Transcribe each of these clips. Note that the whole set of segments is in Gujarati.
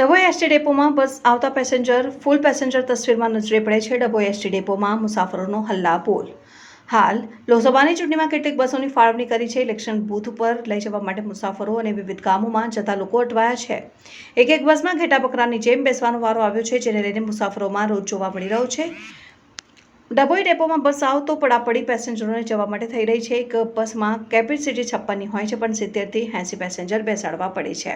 એસટી ડેપોમાં બસ આવતા પેસેન્જર, ફૂલ પેસેન્જર તસવીરમાં નજરે પડે છે ડભોઈ એસટી ડેપોમાં મુસાફરોનો હલ્લા બોલ હાલ, લોકસભાની ચૂંટણીમાં કેટલીક બસોની ફાળવણી કરી છે. ઇલેક્શન બૂથ ઉપર લઈ જવા માટે મુસાફરો અને વિવિધ ગામોમાં જતા લોકો અટવાયા છે. એક એક બસમાં ઘેટા બકરાની જેમ બેસવાનો વારો આવ્યો છે, જેને લઈને મુસાફરોમાં રોજ જોવા મળી રહ્યો છે. ડભોઈ ડેપોમાં બસ આવતો પડાપડી પેસેન્જરોને જવા માટે થઈ રહી છે. એક બસમાં કેપેસિટી છપ્પનની હોય છે, પણ સિત્તેરથી એંસી પેસેન્જર બેસાડવા પડે છે.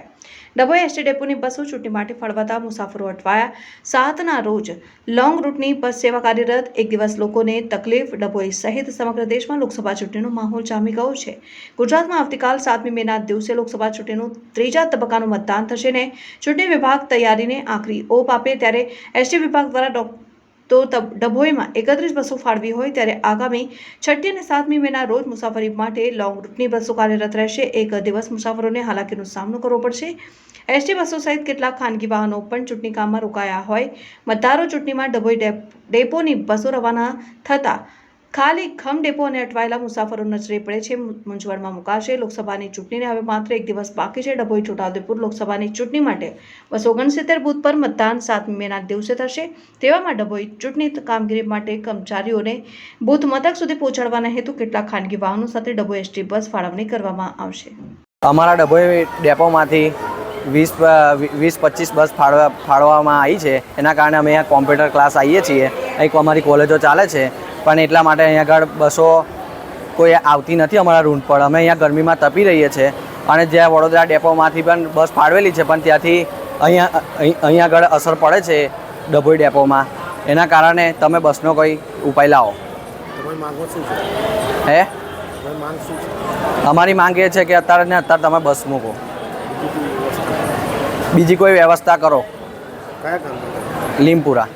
ડભોઈ એસટી ડેપોની બસો છૂટી માટે ફળવાતા મુસાફરો અટવાયા. સાતના રોજ લોંગ રૂટની બસ સેવા કાર્યરત એક દિવસ લોકોને તકલીફ. ડભોઈ સહિત સમગ્ર દેશમાં લોકસભા ચૂંટણીનો માહોલ જામી ગયો છે. ગુજરાતમાં આવતીકાલ સાતમી મેના દિવસે લોકસભા ચૂંટણીનું ત્રીજા તબક્કાનું મતદાન થશે ને ચૂંટણી વિભાગ તૈયારીને આખરી ઓપ આપે ત્યારે એસટી વિભાગ દ્વારા તો ડભોઈમાં એકત્રીસ બસો ફાળવી હોય ત્યારે આગામી છઠ્ઠી અને સાતમી મેના રોજ મુસાફરી માટે લોંગ રૂટની બસો કાર્યરત રહેશે. એક દિવસ મુસાફરોને હાલાકીનો સામનો કરવો પડશે. એસટી બસો સહિત કેટલાક ખાનગી વાહનો પણ ચૂંટણી કામમાં રોકાયા હોય. મતદારો ચૂંટણીમાં ડભોઈ ડેપ- ડેપોની બસો રવાના થતાં ખાલી ખમ ડેપો અને અટવાયેલા મુસાફરો નજરે પડે છે. મૂંઝવણમાં મુકાશે. લોકસભાની ચૂંટણીને હવે માત્ર એક દિવસ બાકી છે. ડભોઈ છોટાઉદેપુર લોકસભાની ચૂંટણી માટે બસો ઓગણસિત્તેર બુથ પર મતદાન સાતમી મેના દિવસે થશે. તેવામાં ડભોઈ ચૂંટણી કામગીરી માટે કર્મચારીઓને બૂથ મથક સુધી પહોંચાડવાના હેતુ કેટલાક ખાનગી વાહનો સાથે ડભોઈ એસટી બસ ફાળવણી કરવામાં આવશે. અમારા ડભોઈ ડેપોમાંથી વીસ વીસ, પચીસ બસ ફાળવા ફાળવવામાં આવી છે. એના કારણે અમે અહીંયા કોમ્પ્યુટર ક્લાસ આવીએ છીએ. એક અમારી કોલેજો ચાલે છે. પણ એટલા માટે અહીંયા આગળ બસો કોઈ આવતી નથી અમારા રૂટ પર. અમે અહીંયા ગરમીમાં તપી રહીએ છીએ. અને જ્યાં વડોદરા ડેપોમાંથી પણ બસ ફાળવેલી છે પણ ત્યાંથી અહીંયા અહીં- અહીંયા આગળ અસર પડે છે ડભોઈ ડેપોમાં. એના કારણે તમે બસનો કોઈ ઉપાય લાવો. માંગો શું છે? હે? અમારી માંગ એ છે કે અત્યારે ને અત્યારે તમે બસ મૂકો. બીજી કોઈ વ્યવસ્થા કરો. લીમપુરા.